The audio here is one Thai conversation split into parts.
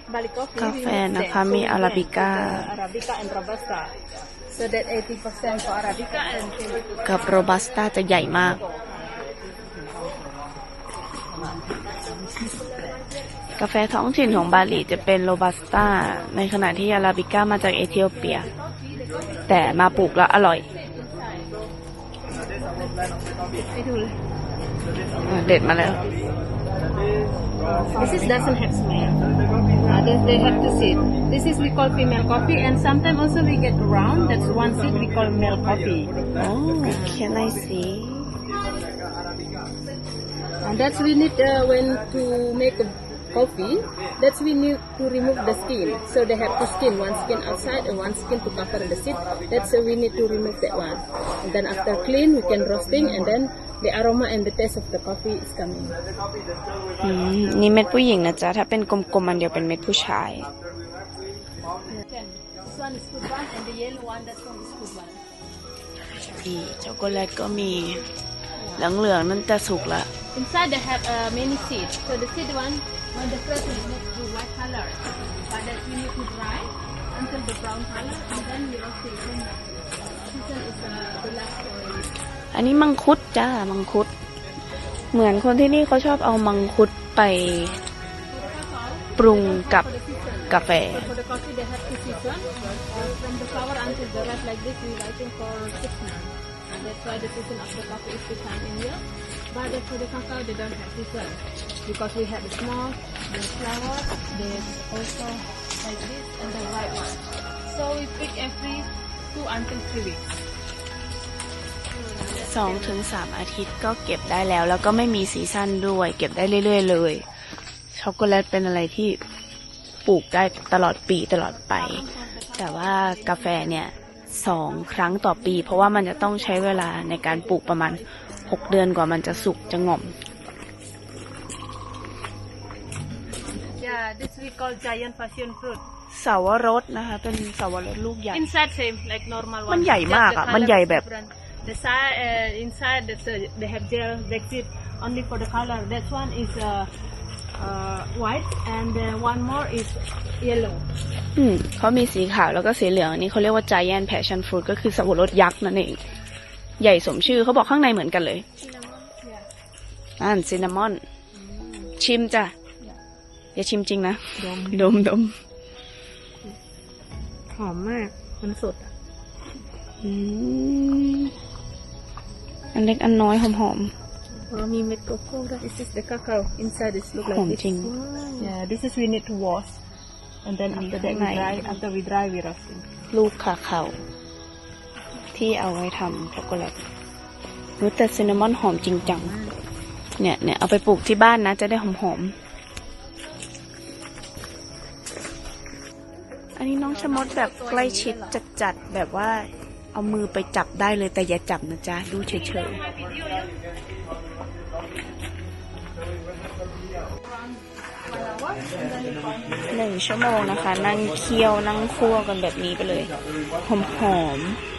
make Bali coffee, กา we แฟ mix นะคะ them. มี So we อารา can บิก้า put the Arabica and Robusta. So that 80% for Arabica and กับโรบัสต้าจะใหญ่มาก กาแฟท้องถิ่นของบาหลีจะเป็นโรบัสต้า ในขณะที่อาราบิก้ามาจากเอธิโอเปีย แต่มาปลูกแล้วอร่อยไปดูเลยอะเด็ดมาแล้ว This is doesn't have smell. Uh, they, they have to sit. This is we call female coffee, and sometimes also we get round. That's one seed we call male coffee. โอ้ can I see And that's we need uh, when to make a coffee. That's we need to remove the skin. So they have two skin, one skin outside and one skin to cover the seed. That's uh, we need to remove that one. And then after clean, we can roasting, and then the aroma and the taste of the coffee is coming. อืมนี่เม็ดผู้หญิงนะจ๊ะ ถ้าเป็นกลมๆมันเดียวเป็นเม็ดผู้ชาย This one is good one, and the yellow one, that one is good one. นี่ช็อกโกแลตก็มีเหลืองๆนั่นจะสุกละ Inside they have uh, many seeds. So the seed one, when the first is made to white color, but that we need to dry until the brown color, and then we roast it. Then season is uh, the last uh, อันนี้มังคุดจ้ามังคุด เหมือนคนที่นี่เขาชอบเอามังคุดไปปรุงกับ for the season. กาแฟ For the coffee, they have to season. Uh, from the flower until the red like this, we waiting for six months. And that's why the season of the coffee is the time in year. But then for the cacao, they don't have season. Because we have the small, the flower, there's also like this, and the white one. So we pick every two until three weeks. สองถึงสามอาทิตย์ก็เก็บได้แล้ว แล้วก็ไม่มีซีซั่นด้วย เก็บได้เรื่อย ๆ เลยช็อกโกแลตเป็นอะไรที่ปลูกได้ตลอดปีตลอดไป แต่ว่ากาแฟเนี่ยสองครั้งต่อปี เพราะว่ามันจะต้องใช้เวลาในการปลูกประมาณหกเดือนกว่ามันจะสุกจะง่อม Yeah, this we call giant passion fruit. สาวรสนะคะ เป็นสาวรสลูกใหญ่ Inside same like normal one. มันใหญ่ Just มาก the อะ color มันใหญ่ is แบบ different. The side uh, inside that's, uh, they have gel exit only for the color. That one is uh, uh, white and uh, one more is yellow. อืมเขามีสีขาวแล้วก็สีเหลืองอันนี้เขาเรียกว่า giant passion fruit ก็คือสาวรสยักษ์นั่นเอง ใหญ่สมชื่อเขาบอกข้างในเหมือนกันเลย Yeah. อ่านซินนามอน ชิมจ้ะ อย่าชิมจริงนะ ดม ดมหอมมาก มันสดอะ อืม อันเล็กอันน้อยหอมหอมอ๋อมีเม็ดโกโก้ด้วย This is the cacao inside is look หอ like ม this จริง Yeah this is we need to wash and then อันนี้ after that we ข้างใน dry after we dry we roasting ลูกคาเขาที่เอาไว้ทำช็อกโกแลตรู้แต่ซินนามอนหอมจริงจัง เนี่ยเนี่ยเอาไปปลูกที่บ้านนะ จะได้หอมหอมๆอันนี้น้องชะมดแบบใกล้ชิดจัดๆแบบว่า เอามือไปจับได้เลยแต่อย่าจับนะจ๊ะ ดูเฉยๆหนึ่งชั่วโมงนะคะ นั่งเคี่ยวนั่งคั่วกันแบบนี้ไปเลย หอมๆ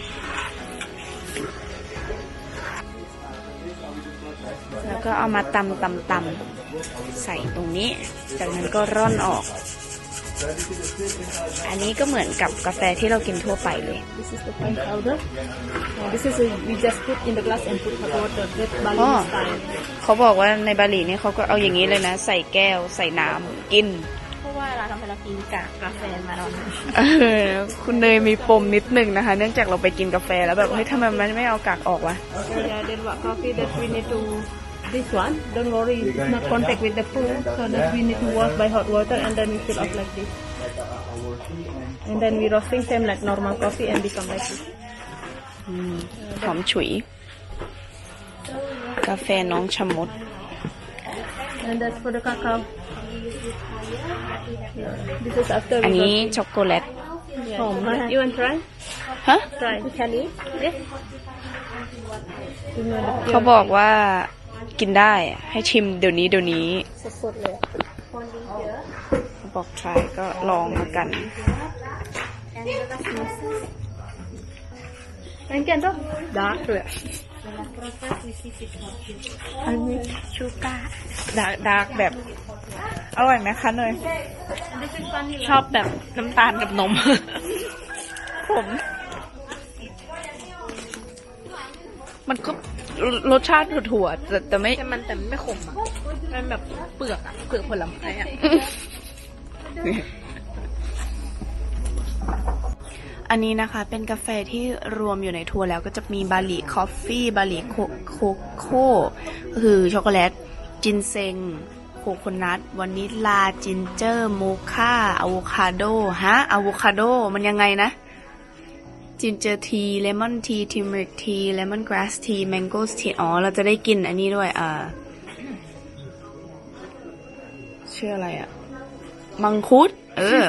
แล้วก็เอามาตำตำตำใส่ตรงนี้ จากนั้นก็ร่อนออก อันนี้ก็เหมือนกับกาแฟที่เรากินทั่วไปเลย This is the fine powder Uh, this is a, we just put in the glass and put hot water that Bali อ๋อ style เขาบอกว่าในบาหลีนี่เขาก็เอาอย่างนี้เลยนะ ใส่แก้วใส่น้ำกิน เพราะว่าเราทำให้เรากินกากกาแฟมาตอนนั้นเออคุณเนยมีปมนิดหนึ่งนะคะ เนื่องจากเราไปกินกาแฟแล้วแบบเฮ้ยทำไมมันไม่เอากากออกวะ Yeah, then what coffee that we need to this one. Don't worry, it's not contact with the food, so that we need to wash by hot water and then we fill up like this. And then we roasting same like normal coffee and become like this. อืมหอมฉุย กาแฟน้องชะมด And that's for the cacao. This is after อัน we นี้ roast. ช็อกโกแลต Yeah. You want try? ฮะ Try. We can eat. Yes. เขาบอกว่า กินได้อะให้ชิมเดี๋ยวนี้เดี๋ยวนี้ สดๆเลยเขาบอก try ก็ลองมากัน And can do dark. อันนี้ชูการ์ดาร์กดาร์กแบบ อร่อยไหมคะเนย This is vanilla. ชอบแบบน้ำตาลกับนม ผม มันก็ รสชาติถั่วๆแต่แต่ไม่ แต่มันแต่มันไม่ขมอะ มันแบบเปลือกอะ เปลือกผลไม้อะ อันนี้นะคะเป็นกาแฟที่รวมอยู่ในทัวร์แล้วก็จะมีบาลีคอฟฟี่ บาลีโคโคโค่ก็คือช็อกโกแลต จินเซง โคโคนัทวานิลลา จินเจอร์ โมคาอะโวคาโด ฮะอะโวคาโด มันยังไงนะ จินเจอร์ทีเลมอนทีทิมเริกทีเลมอนกราสทีแมงโก้ทีอ๋อ เราจะได้กินอันนี้ด้วยอ่าชื่ออะไรอะมังคุด เออ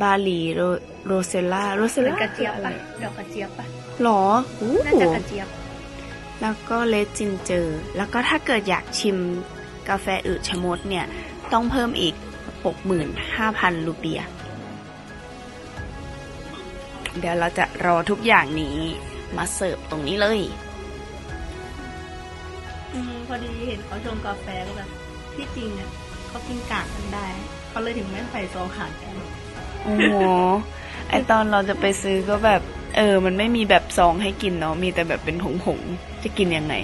บาหลีโรโรเซลล่าโรเซลล่ากระเจี๊ยบอะไรปะดอกกระเจี๊ยบปะหรออู้น่าจะกระเจี๊ยบ แล้วก็เลดจินเจอร์แล้วก็ถ้าเกิดอยากชิมกาแฟอึชะมดเนี่ย ต้องเพิ่มอีก65,000รูเปีย เดี๋ยวเราจะรอทุกอย่างนี้มาเสิร์ฟตรงนี้เลยอืมพอดีเห็นเขาชงกาแฟก็แบบที่จริงอะเขากินกากกันได้ เขาเลยถึงไม่ใส่ซองขาดกันโอ้โหไอตอนเราจะไปซื้อก็แบบ เออ มันไม่มีแบบซองให้กินเนาะมีแต่แบบเป็นผงๆจะกินยังไง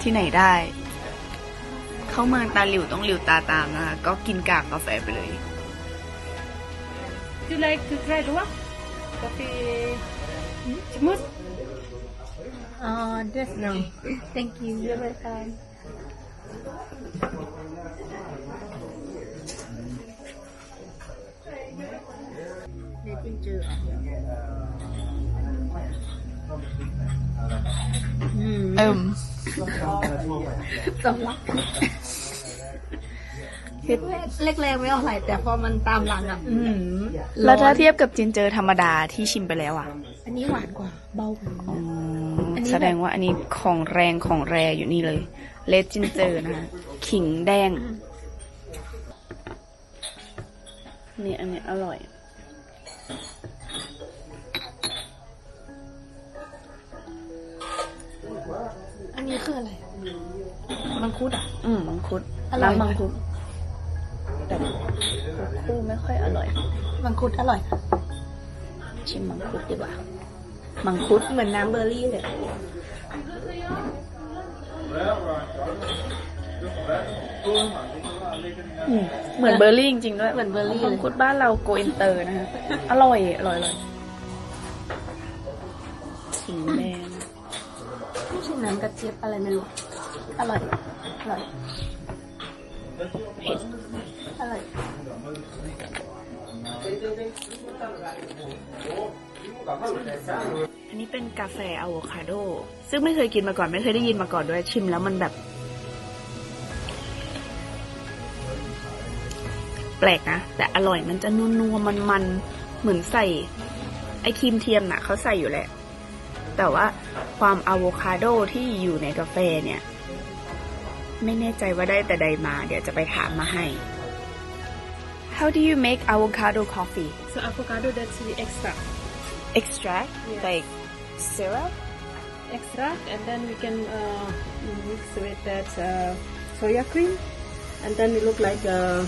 ที่ไหนได้ เข้าเมืองตาหลิวต้องหลิวตาตามนะคะก็กินกากกาแฟไปเลย Do you like to try dua? Coffee smooth? Uh, this no. Thank you. You're welcome. เดี๋ยวจิน เจออะอืมเอิมสำลักแรกๆไม่เอาอะไรแต่พอมันตามหลังอะอืมแล้วถ้าเทียบกับจินเจอร์ธรรมดาที่ชิมไปแล้วอะ อันนี้หวานกว่า เบากว่าอืมอันนี้แบบแสดงว่าอันนี้ของแรงของแรอยู่นี่เลย เลดจินเจอร์นะคะขิงแดง นี่อันนี้อร่อย อันนี้คืออะไร มังคุดอะ อืมมังคุดอร่อย น้ำมังคุดแต่ คู่ไม่ค่อยอร่อย มังคุดอร่อย ชิมมังคุดดีกว่า มังคุดเหมือนน้ำเบอร์รี่เลยอืมเหมือนเบอร์รี่จริงๆด้วยเหมือนเบอร์รี่มัเลงยคุดบ้านเราโกอินเตอร์นะฮะอร่อยอร่อยอร่อยขิงแดงไม่ใช่น้ำกระเจี๊ยบอะไรไม่รู้อร่อยอร่อยเผ็ดอร่อย อันนี้เป็นกาแฟอะโวคาโด ซึ่งไม่เคยกินมาก่อน ไม่เคยได้ยินมาก่อนด้วยชิมแล้วมันแบบ แปลกนะ แต่อร่อยมันจะนัวๆมันๆเหมือนใส่ ไอครีมเทียมน่ะเขาใส่อยู่แหละ แต่ว่าความอะโวคาโดที่อยู่ในกาแฟเนี่ย ไม่แน่ใจว่าได้แต่ใดมา เดี๋ยวจะไปถามมาให้ How do you make avocado coffee? So avocado that's the extra extract? Yes. like syrup? Extract and then we can uh, mix with that uh, soya cream. And then it look like uh,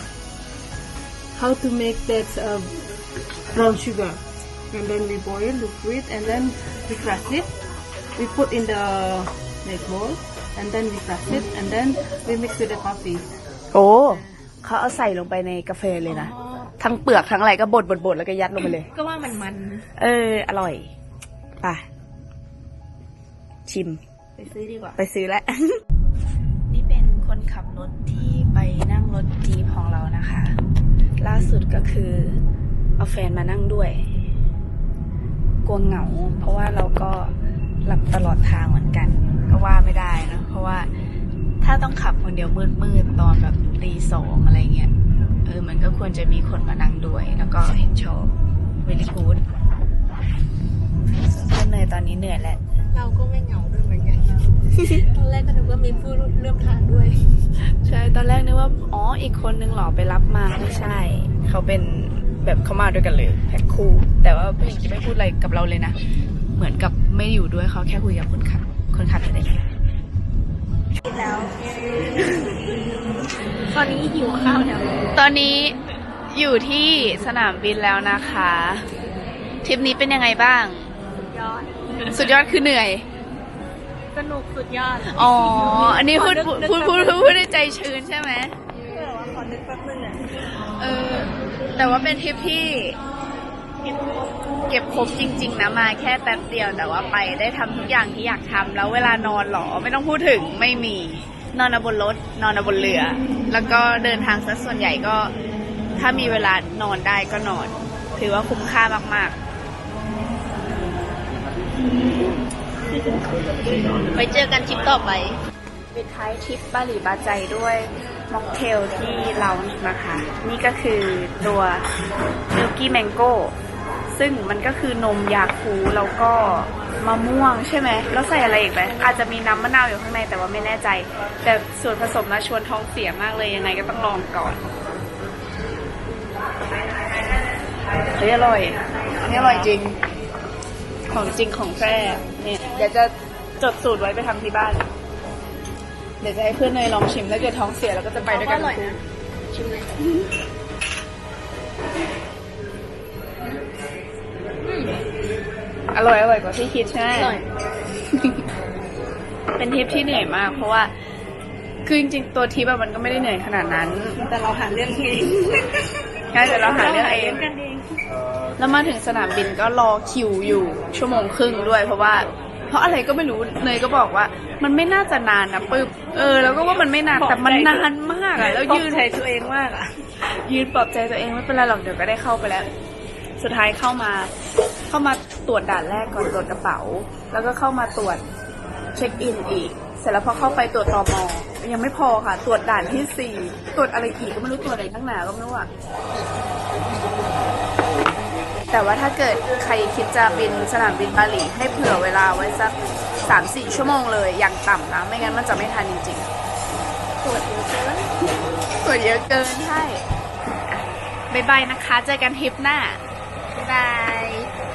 how to make that uh, brown sugar. And then we boil the fruit and then we crush it. We put in the like bowl and then we crush it and then we mix with the coffee. โอ้ เขาเอาใส่ลงไปในกาแฟเลยนะ ทั้งเปลือกทั้งอะไรก็บดบดบดแล้วก็ยัดลงไปเลย ก็ว่ามันมัน เออ อร่อยไป่ะ ชิม ไปซื้อดีกว่า ไปซื้อแล้ว นี่เป็นคนขับรถที่ไปนั่งรถจีพของเรานะคะ ล่าสุดก็คือ เอาแฟนมานั่งด้วย กลัวเหงา เพราะว่าเราก็หลับตลอดทางเหมือนกัน ก็ว่าไม่ได้นะ เพราะว่าถ้าต้องขับคนเดียวมืดๆตอนแบบ ตีสองอะไรเงี้ย เออ มันก็ควรจะมีคนมานั่งด้วย แล้วก็เห็นชอบ very good ก็เหนื่อยตอนนี้เหนื่อยแล้วเราก็ไม่เหงาด้วยเหมือนกันตอนแรกก็นึกว่ามีผู้ร่วมทางด้วย ใช่ ตอนแรกนึกว่า อ๋อ อีกคนนึงเหรอไปรับมาไม่ใช่ เขาเป็นแบบเขามาด้วยกันเลยแพ็คคู่ แต่ว่าผู้หญิงจะไม่พูดอะไรกับเราเลยนะ เหมือนกับไม่อยู่ด้วยเขาแค่คุยกับคนขับ คนขับเฉยแล้ว ตอนนี้หิวข้าวแล้วตอนนี้อยู่ที่สนามบินแล้วนะคะทริปนี้เป็นยังไงบ้างยอด สุดยอดคือเหนื่อย สนุกสุดยอด อ๋อ อันนี้พูดพูดพูดพูดพูดด้วยใจชื้นใช่ไหมแต่ว่าขอนึกแป๊บนึงอะเออ แต่ว่าเป็นทริปที่ เก็บครบจริง ๆ นะมาแค่แป๊บเดียวแต่ว่าไปได้ทำทุกอย่างที่อยากทำแล้วเวลานอนหรอไม่ต้องพูดถึงไม่มี นอนเอาบนรถ นอนเอาบนเรือ แล้วก็เดินทางซะส่วนใหญ่ก็ ถ้ามีเวลานอนได้ก็นอน ถือว่าคุ้มค่ามาก ๆ ไปเจอกันคลิปต่อไปๆปิดท้ายทริปบาหลีบาใจด้วยม็อกเทลที่เรานะคะ นี่ก็คือตัวมิลกี้แมงโก้ ซึ่งมันก็คือนมยาคูแล้วก็มะม่วงใช่ไหมแล้วใส่อะไรอีกไหมอาจจะมีน้ำมะนาวอยู่ข้างในแต่ว่าไม่แน่ใจ แต่ส่วนผสมนะชวนท้องเสียมากเลยยังไงก็ต้องลองก่อนเฮ้ยอร่อยอันนี้อร่อยจริง ของจริงของแท้เนี่ยเดี๋ยวจะจดสูตรไว้ไปทำที่บ้าน เดี๋ยวจะให้เพื่อนเนยลองชิมถ้าเกิดท้องเสียเราก็จะไปด้วยกันอร่อยนะชิมเลย อร่อยอร่อยกว่าที่คิดใช่ไหมอร่อยเป็นทริปที่เหนื่อยมาก เพราะว่า คือจริงๆตัวทริปอะมันก็ไม่ได้เหนื่อยขนาดนั้น แต่เราหาเรื่องเองใช่แต่เราหาเรื่องเองกันเองแล้วมาถึงสนามบินก็รอคิวอยู่ชั่วโมงครึ่งด้วย เพราะว่า เพราะอะไรก็ไม่รู้เนยก็บอกว่า มันไม่น่าจะนานนะปึ๊บเออ แล้วก็ว่ามันไม่นานแต่มันนานมากอะแล้วยืนใช้ตัวเองมากอะยืนปลอบใจตัวเองไม่เป็นไรหรอกเดี๋ยวก็ได้เข้าไปแล้ว สุดท้ายเข้ามา เข้ามาตรวจด่านแรกก่อนตรวจกระเป๋า แล้วก็เข้ามาตรวจเช็คอินอีก เสร็จแล้วพอเข้าไปตรวจตอมอยังไม่พอค่ะ ตรวจด่านที่สี่ตรวจอะไรอีกก็ไม่รู้ตรวจอะไรทั้งหนาก็ไม่รู้อะแต่ว่าถ้าเกิดใครคิดจะบินสนามบินบาหลีให้เผื่อเวลาไว้สักสามสี่ชั่วโมงเลยอย่างต่ำนะ ไม่งั้นมันจะไม่ทันจริงๆตรวจเยอะเกินตรวจเยอะเกินใช่บายบายนะคะ เจอกันทริปหน้า 拜